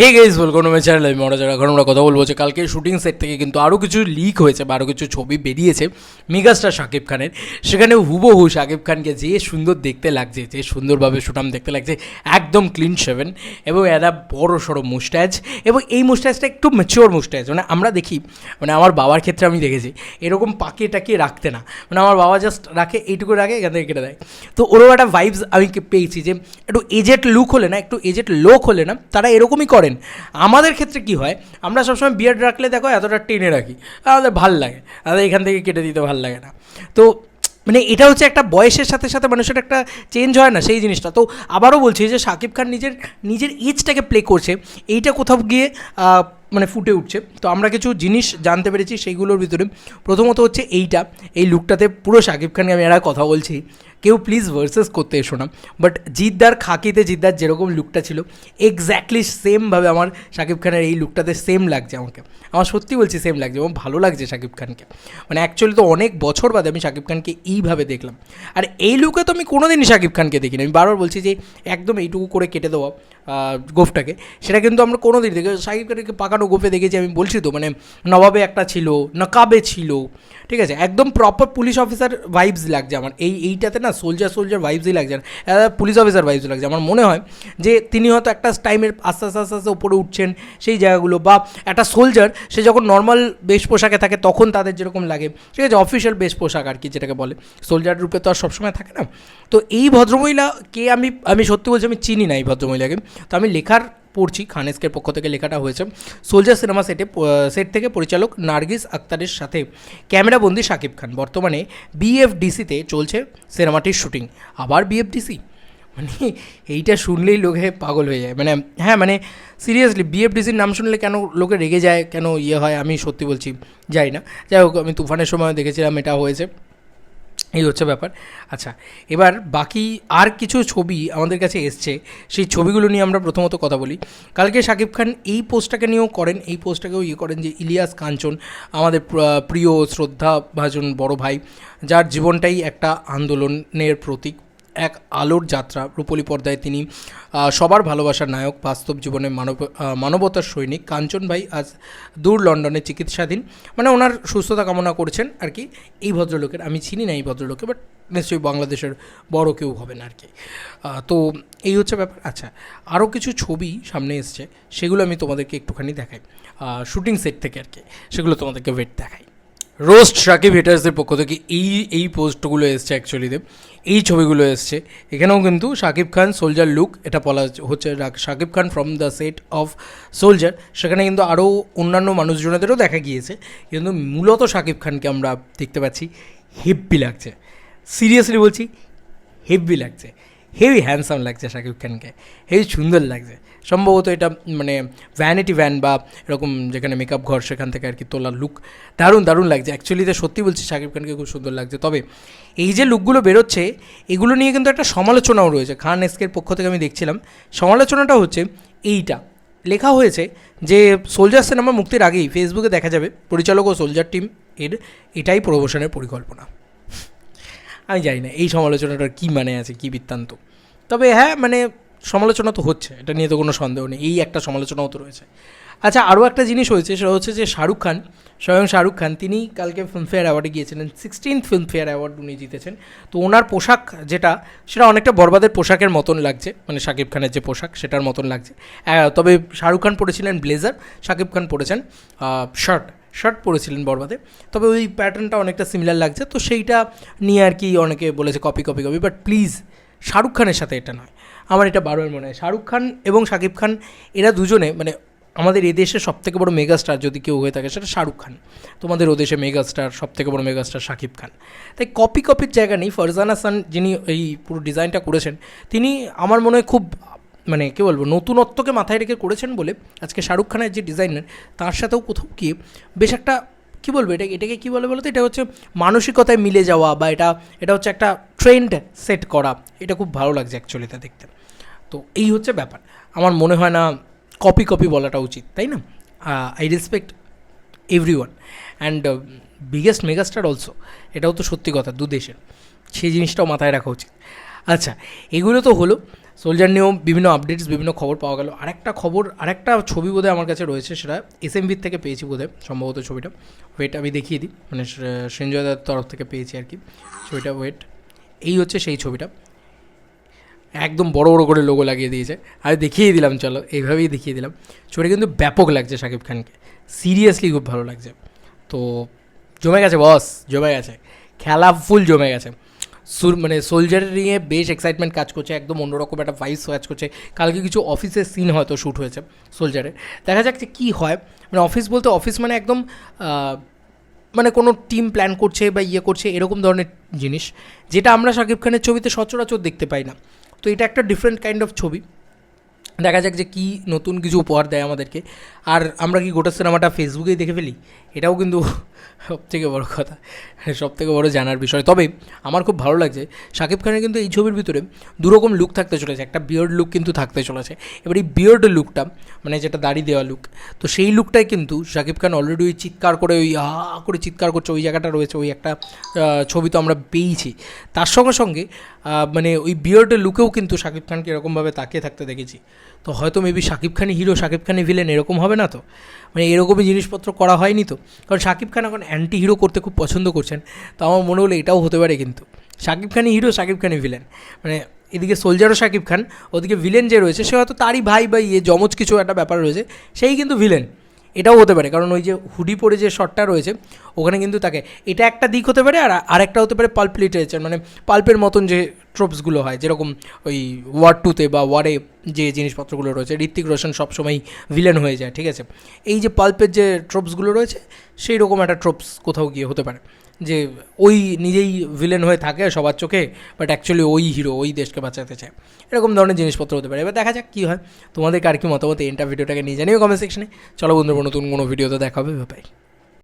Hey guys welcome to channel আমি মরাজার এখন আমরা কথা বলব যে কালকে শুটিং সেট থেকে কিন্তু আরও কিছু লিক হয়েছে বা আরও কিছু ছবি বেরিয়েছে মেগাস্টার শাকিব খানের। সেখানে হুবহু শাকিব খানকে যে সুন্দর দেখতে লাগছে, যে সুন্দরভাবে শুটাম দেখতে লাগছে, একদম ক্লিন সেভেন এবং এরা বড় সড়ো মুস্ট্যাচ এবং এই মুস্ট্যাচটা একটু ম্যাচিওর মুস্ট্যাচ মানে আমরা দেখি মানে আমার বাবার ক্ষেত্রে আমি দেখেছি, এরকম পাকিয়ে টাকিয়ে রাখতে না। মানে আমার বাবা জাস্ট রাখে, এইটুকু রাখে, এখান থেকে কেটে দেয়। তো ওরও একটা ভাইবস আমি পেয়েছি যে, একটু এজেড লুক হলে না, একটু এজেড লোক হলে না, তারা এরকমই করেন আমাদের ক্ষেত্রে কি হয়, আমরা সবসময় বিয়ার্ড রাখলে দেখো এতটা টেনে রাখি, আমাদের ভালো লাগে, আমাদের এখান থেকে কেটে দিতে ভালো লাগে না। তো মানে এটা হচ্ছে একটা বয়সের সাথে সাথে মানুষের একটা চেঞ্জ হয় না সেই জিনিসটা। তো আবারও বলছি যে সাকিব খান নিজের নিজের এজটাকে প্লে করছে, এইটা কোথাও গিয়ে মানে ফুটে উঠছে। তো আমরা কিছু জিনিস জানতে পেরেছি সেইগুলোর ভিতরে। প্রথমত হচ্ছে এইটা, এই লুকটাতে পুরো শাকিব খানকে আমি এরা কথা বলছি, কেউ প্লিজ ভার্সেস করতে এসো না। বাট জিদ্দার খাকিতে জিদ্দার যেরকম লুকটা ছিল এক্স্যাক্টলি সেমভাবে আমার শাকিব খানের এই লুকটাতে সেম লাগছে আমাকে। আমার সত্যি বলছি সেম লাগছে এবং ভালো লাগছে শাকিব খানকে। মানে অ্যাকচুয়ালি তো অনেক বছর বাদে আমি শাকিব খানকে এইভাবে দেখলাম। আর এই লুকে তো আমি কোনোদিনই শাকিব খানকে দেখিনি। আমি বারবার বলছি যে একদম এইটুকু করে কেটে দেওয়া। গোফটাকে। সেটা কিন্তু আমরা কোনো দিন দেখে শাকিব খানকে পাকানো গোফে দেখেছি, আমি বলছি তো মানে নবাবে একটা ছিল, নকাবে ছিল। ঠিক আছে? একদম প্রপার পুলিশ অফিসার ভাইবস লাগছে আমার। এই, এইটাতে না সোলজার সোলজার ভাইবসই লাগছে না। পুলিশ অফিসার ভাইবস লাগছে। আমার মনে হয় যে তিনি হয়তো একটা টাইমের আস্তে আস্তে আস্তে আস্তে উপরে উঠছেন সেই জায়গাগুলো, বা একটা সোলজার সে যখন নর্মাল বেশ পোশাকে থাকে, তখন তাদের যেরকম লাগে। ঠিক আছে? অফিসিয়াল বেশ পোশাক আর কি, যেটাকে বলে। সোলজার রূপে তো আর সবসময় থাকে না। তো এই ভদ্রমহিলা কে আমি আমি সত্যি বলছি, আমি চিনি না এই ভদ্রমহিলাকে। তো আমি লেখার পড়ছি খানেস্কের পক্ষ থেকে লেখাটা হয়েছে। সোলজার সিনেমা সেটে সেট থেকে পরিচালক নার্গিস আক্তারের সাথে ক্যামেরাবন্দি শাকিব খান। বর্তমানে বিএফডিসিতে চলছে সিনেমাটির শুটিং। আবার বিএফডিসি? মানে এইটা শুনলেই লোকে পাগল হয়ে যায়। মানে হ্যাঁ মানে সিরিয়াসলি বিএফডিসির নাম শুনলে কেন লোকে রেগে যায়, কেন ইয়ে হয়, আমি সত্যি বলছি, যাই না। যাই হোক, আমি তুফানের সময় দেখেছিলাম, এটা হয়েছে। এই হচ্ছে ব্যাপার। আচ্ছা এবার বাকি আর কিছু ছবি আমাদের কাছে এসছে, সেই ছবিগুলো নিয়ে আমরা প্রথমত কথা বলি। কালকে শাকিব খান এই পোস্টটাকে নিয়েও করেন, এই পোস্টটাকেও ইয়ে করেন যে ইলিয়াস কাঞ্চন, আমাদের প্রিয় শ্রদ্ধা ভাজন বড় ভাই, যার জীবনটাই একটা আন্দোলনের প্রতীক। এক আলোর যাত্রা। রূপলী পর্দায় তিনি সবার ভালোবাসার নায়ক, বাস্তব জীবনে মানব মানবতার সৈনিক। কাঞ্চন ভাই আজ দূর লন্ডনে চিকিৎসাধীন। মানে ওনার সুস্থতা কামনা করছেন আর কি, এই ভদ্রলোকের। আমি চিনি না এই ভদ্রলোকে বাট নিশ্চয়ই বাংলাদেশের বড় কেউ হবে না আর কি। তো এই হচ্ছে ব্যাপার। আচ্ছা আরও কিছু ছবি সামনে এসছে, সেগুলো আমি তোমাদেরকে একটুখানি দেখাই। শুটিং সেট থেকে আর কি, সেগুলো তোমাদেরকে ওয়েট দেখাই। রোস্ট শাকিব হেটার্সদের পক্ষ থেকে এই এই পোস্টগুলো এসছে অ্যাকচুয়ালিতে এই ছবিগুলো এসছে। এখানেও কিন্তু শাকিব খান, সোলজার লুক, এটা বলা হচ্ছে Shakib Khan from the set of Soldier. সেখানে কিন্তু আরও অন্যান্য মানুষজনেদেরও দেখা গিয়েছে। কিন্তু মূলত শাকিব খানকে আমরা দেখতে পাচ্ছি হেব্বি লাগছে। সিরিয়াসলি বলছি হেভি লাগছে। হেভি হ্যান্ডসাম লাগছে শাকিব খানকে। হেভি সুন্দর লাগছে। সম্ভবত এটা মানে ভ্যানিটি ভ্যান বা এরকম যেখানে মেকআপ ঘর, সেখান থেকে আর কি তোলার লুক দারুণ দারুণ লাগছে। অ্যাকচুয়ালিতে সত্যি বলছি শাকিব খানকে খুব সুন্দর লাগছে। তবে এই যে লুকগুলো বেরোচ্ছে, এগুলো নিয়ে কিন্তু একটা সমালোচনাও রয়েছে। খান এসকের পক্ষ থেকে আমি দেখছিলাম। সমালোচনাটা হচ্ছে এইটা। লেখা হয়েছে যে সোলজার সিনেমা মুক্তির আগেই ফেসবুকে দেখা যাবে, পরিচালক ও সোলজার টিম এর এটাই প্রমোশনের পরিকল্পনা। আমি জানি না, এই সমালোচনাটার কী মানে আছে, কী বৃত্তান্ত। তবে হ্যাঁ মানে সমালোচনা তো হচ্ছে, এটা নিয়ে তো কোনো সন্দেহ নেই, এই একটা সমালোচনাও তো রয়েছে। আচ্ছা আরও একটা জিনিস হয়েছে, সেটা হচ্ছে যে শাহরুখ খান, স্বয়ং শাহরুখ খান, তিনি কালকে ফিল্মফেয়ার অ্যাওয়ার্ডে গিয়েছিলেন সিক্সটিন ফিল্মফেয়ার অ্যাওয়ার্ড উনি জিতেছেন। তো ওনার পোশাক যেটা, সেটা অনেকটা বরবাদের পোশাকের মতন লাগছে মানে শাকিব খানের যে পোশাক, সেটার মতন লাগছে। তবে শাহরুখ খান পরেছিলেন ব্লেজার শাকিব খান পরেছেন শার্ট শার্ট পরেছিলেন বরবাদে। তবে ওই প্যাটার্নটা অনেকটা সিমিলার লাগছে, তো সেইটা নিয়ে আর কি অনেকে বলেছে copy copy copy but please Shahrukh খানের সাথে এটা নয়। আমার এটা বারবার মনে হয়। শাহরুখ খান এবং শাকিব খান, এরা দুজনে মানে আমাদের এদেশের সবথেকে বড় মেগাস্টার যদি কেউ হয়ে থাকে, সেটা শাহরুখ খান। তোমাদের ও ওদেশে মেগাস্টার, সবথেকে বড় মেগাস্টার শাকিব খান। তাই কপি কপির জায়গা নেই। ফরজানা সান যিনি এই পুরো ডিজাইনটা করেছেন, তিনি আমার মনে হয় খুব মানে কী বলব, নতুনত্বকে মাথায় রেখে করেছেন বলে আজকে শাহরুখ খানের যে ডিজাইনার তার সাথেও কোথাও গিয়ে বেশ একটা, কী বলব এটা এটাকে কী বলে বলতো, এটা হচ্ছে মানসিকতায় মিলে যাওয়া বা এটা এটা হচ্ছে একটা ট্রেন্ড সেট করা। এটা খুব ভালো লাগছে অ্যাকচুয়ালিতে দেখতে। তো এই হচ্ছে ব্যাপার আমার মনে হয় না কপি কপি বলাটা উচিত তাই না I respect everyone and biggest megastar also এটাও তো সত্যি কথা দু দেশের সেই জিনিসটাও মাথায় রাখা উচিত আচ্ছা এগুলো তো হলো সোলজার নিয়েও বিভিন্ন আপডেটস বিভিন্ন খবর পাওয়া গেল আরেকটা খবর আরেকটা ছবি বোধহয় আমার কাছে রয়েছে সেটা এস এমবির থেকে পেয়েছি বোধহয় সম্ভবত ছবিটা ওয়েট আমি দেখিয়ে দিই মানে সঞ্জয় দার তরফ থেকে পেয়েছি আর কি ছবিটা ওয়েট এই হচ্ছে সেই ছবিটা একদম বড় বড় করে লোগো লাগিয়ে দিয়েছে। আমি দেখিয়ে দিলাম, চলো, এইভাবেই দেখিয়ে দিলাম। ছবিটা কিন্তু ব্যাপক লাগছে শাকিব খানকে। সিরিয়াসলি খুব ভালো লাগছে। তো জমে গেছে বস জমে গেছে। খেলা ফুল জমে গেছে। সুর মানে সোলজার নিয়ে বেশ এক্সাইটমেন্ট কাজ করছে, একদম অন্যরকম একটা ভাইস কাজ করছে। কালকে কিছু অফিসের সিন হয়তো শ্যুট হয়েছে সোলজারে দেখা যাক যে কী হয়। মানে অফিস বলতে অফিস মানে একদম মানে কোনো টিম প্ল্যান করছে বা ইয়ে করছে, এরকম ধরনের জিনিস। যেটা আমরা শাকিব খানের ছবিতে সচরাচর দেখতে পাই না। তো এটা একটা ডিফারেন্ট কাইন্ড অফ ছবি। দেখা যাক যে কী নতুন কিছু উপহার দেয় আমাদেরকে। আর আমরা কি গোটা সিনেমাটা ফেসবুকেই দেখে ফেলি? এটাও কিন্তু সবথেকে বড় কথা সব থেকে বড়ো জানার বিষয়। তবে আমার খুব ভালো লাগছে, শাকিব খানের কিন্তু এই ছবির ভিতরে দুরকম লুক থাকতে চলেছে, একটা বিয়ার্ড লুক কিন্তু থাকতে চলেছে। এবার এই বিয়ার্ড লুকটা মানে যেটা দাড়ি দেওয়া লুক তো সেই লুকটাই কিন্তু শাকিব খান অলরেডি ওই চিৎকার করে ওই হা করে চিৎকার করছে, ওই জায়গাটা রয়েছে, ওই একটা ছবি তো আমরা পেয়েছি। তার সঙ্গে সঙ্গে মানে ওই বিয়ার্ডের লুকেও কিন্তু শাকিব খানকে এরকমভাবে তাকিয়ে থাকতে দেখেছি। তো হয়তো মেবি শাকিব খানই হিরো শাকিব খানই ভিলেন এরকম হবে না তো? মানে এরকমই জিনিসপত্র করা হয়নি তো? কারণ শাকিব খান এখন অ্যান্টি হিরো করতে খুব পছন্দ করছেন, তো আমার মনে হলো এটাও হতে পারে কিন্তু। শাকিব খানই হিরো শাকিব খানই ভিলেন মানে এদিকে সোলজারও শাকিব খান, ওদিকে ভিলেন যে রয়েছে, সে হয়তো তারই ভাই বা ইয়ে যমজ কিছু একটা ব্যাপার রয়েছে, সেই কিন্তু ভিলেন এটাও হতে পারে, কারণ ওই যে হুডি পরে যে শটটা রয়েছে, ওখানে কিন্তু তাকে, এটা একটা দিক হতে পারে আর আরেকটা হতে পারে পাল্প লিটারেচার মানে পাল্পের মতন যে ট্রোপসগুলো হয়, যেরকম ওই ওয়ার টুতে বা ওয়ারে যে জিনিসপত্রগুলো রয়েছে, ঋত্বিক রোশন সবসময় ভিলেন হয়ে যায়, ঠিক আছে? এই যে পাল্পের যে ট্রোপসগুলো রয়েছে সেই রকম একটা ট্রোপস কোথাও গিয়ে হতে পারে। যে ওই নিজেই ভিলেন হয়ে থাকে সবার চোখে বাট অ্যাকচুয়ালি ওই হিরো ওই দেশকে বাঁচাতে চায়। এরকম ধরনের জিনিসপত্র হতে পারে। এবার দেখা যাক কী হয়। তোমাদের আর কি মতামত এই ভিডিওটাকে নিয়ে জানিও কমেন্ট সেকশনে চলো বন্ধুরা, নতুন কোনো ভিডিওতে দেখা হবে। বাই